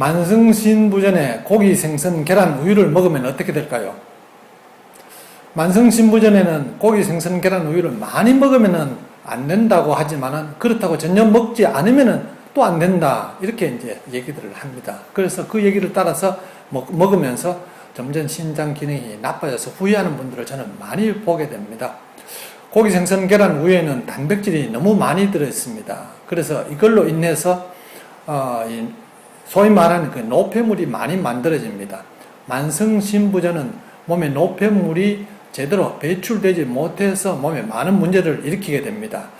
만성신부전에 고기, 생선, 계란, 우유를 먹으면 어떻게 될까요? 만성신부전에는 고기, 생선, 계란, 우유를 많이 먹으면 안 된다고 하지만은 그렇다고 전혀 먹지 않으면은 또안 된다. 이렇게 이제 얘기들을 합니다. 그래서 그 얘기를 따라서 먹, 먹으면서 점점 신장 기능이 나빠져서 후회하는 분들을 저는 많이 보게 됩니다. 고기, 생선, 계란, 우유에는 단백질이 너무 많이 들어있습니다. 그래서 이걸로 인해서 어, 이 소위 말하는 그 노폐물이 많이 만들어집니다. 만성신부전은 몸에 노폐물이 제대로 배출되지 못해서 몸에 많은 문제를 일으키게 됩니다.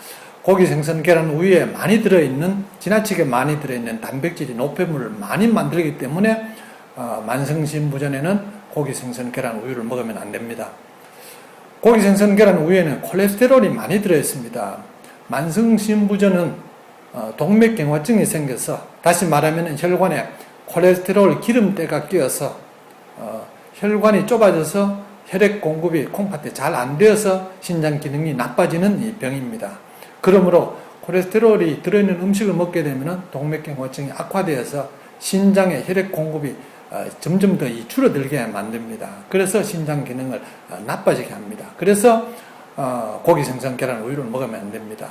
고기, 생선, 계란, 우유에 많이 들어있는 지나치게 많이 들어있는 단백질이 노폐물을 많이 만들기 때문에 어, 만성신부전에는 고기, 생선, 계란, 우유를 먹으면 안 됩니다. 고기, 생선, 계란, 우유에는 콜레스테롤이 많이 들어있습니다. 만성신부전은 어, 동맥경화증이 생겨서 다시 말하면 혈관에 콜레스테롤 기름때가 끼어서 어, 혈관이 좁아져서 혈액 공급이 콩팥에 잘 안 되어서 신장 기능이 나빠지는 이 병입니다. 그러므로 콜레스테롤이 들어있는 음식을 먹게 되면 동맥경화증이 악화되어서 신장의 혈액 공급이 어, 점점 더이 줄어들게 만듭니다. 그래서 신장 기능을 어, 나빠지게 합니다. 그래서 어, 고기, 생선, 계란, 우유를 먹으면 안 됩니다.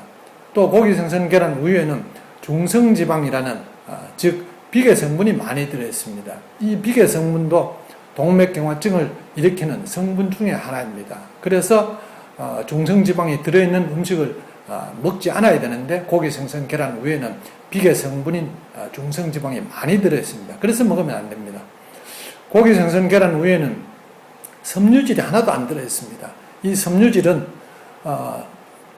또 고기, 생선, 계란, 우유에는 중성지방이라는 어, 즉 비계 성분이 많이 들어 있습니다. 이 비계 성분도 동맥경화증을 일으키는 성분 중에 하나입니다. 그래서 어, 중성지방이 들어있는 음식을 어, 먹지 않아야 되는데 고기, 생선, 계란, 우유에는 비계 성분인 어, 중성지방이 많이 들어 있습니다. 그래서 먹으면 안 됩니다. 고기, 생선, 계란, 우유에는 섬유질이 하나도 안 들어 있습니다. 이 섬유질은 어,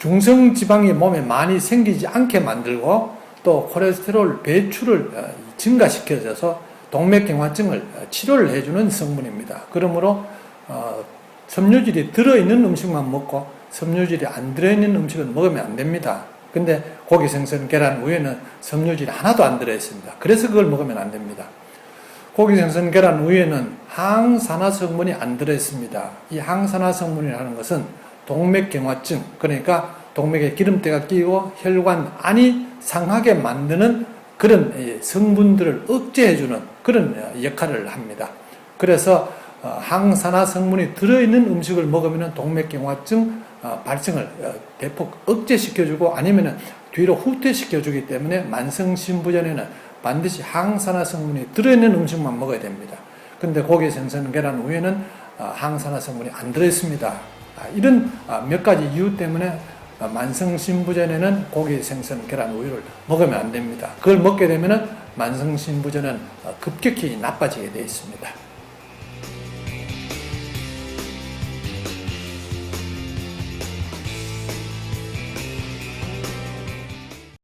중성 지방이 몸에 많이 생기지 않게 만들고 또 콜레스테롤 배출을 어, 증가시켜줘서 동맥경화증을 어, 치료를 해주는 성분입니다. 그러므로 어, 섬유질이 들어있는 음식만 먹고 섬유질이 안 들어있는 음식은 먹으면 안 됩니다. 근데 고기, 생선, 계란, 우유에는 섬유질이 하나도 안 들어있습니다. 그래서 그걸 먹으면 안 됩니다. 고기, 생선, 계란, 우유에는 항산화 성분이 안 들어있습니다. 이 항산화 성분이라는 것은 동맥경화증, 그러니까 동맥에 기름때가 끼고 혈관 안이 상하게 만드는 그런 성분들을 억제해주는 그런 역할을 합니다. 그래서 어, 항산화 성분이 들어있는 음식을 먹으면 동맥경화증 어, 발생을 어, 대폭 억제시켜주고 아니면 뒤로 후퇴시켜주기 때문에 만성신부전에는 반드시 항산화 성분이 들어있는 음식만 먹어야 됩니다. 근데 고기, 생선, 계란, 우유는 항산화 성분이 안 들어있습니다. 아, 이런 몇 가지 이유 때문에 만성신부전에는 고기, 생선, 계란, 우유를 먹으면 안 됩니다. 그걸 먹게 되면 만성신부전은 급격히 나빠지게 되어 있습니다.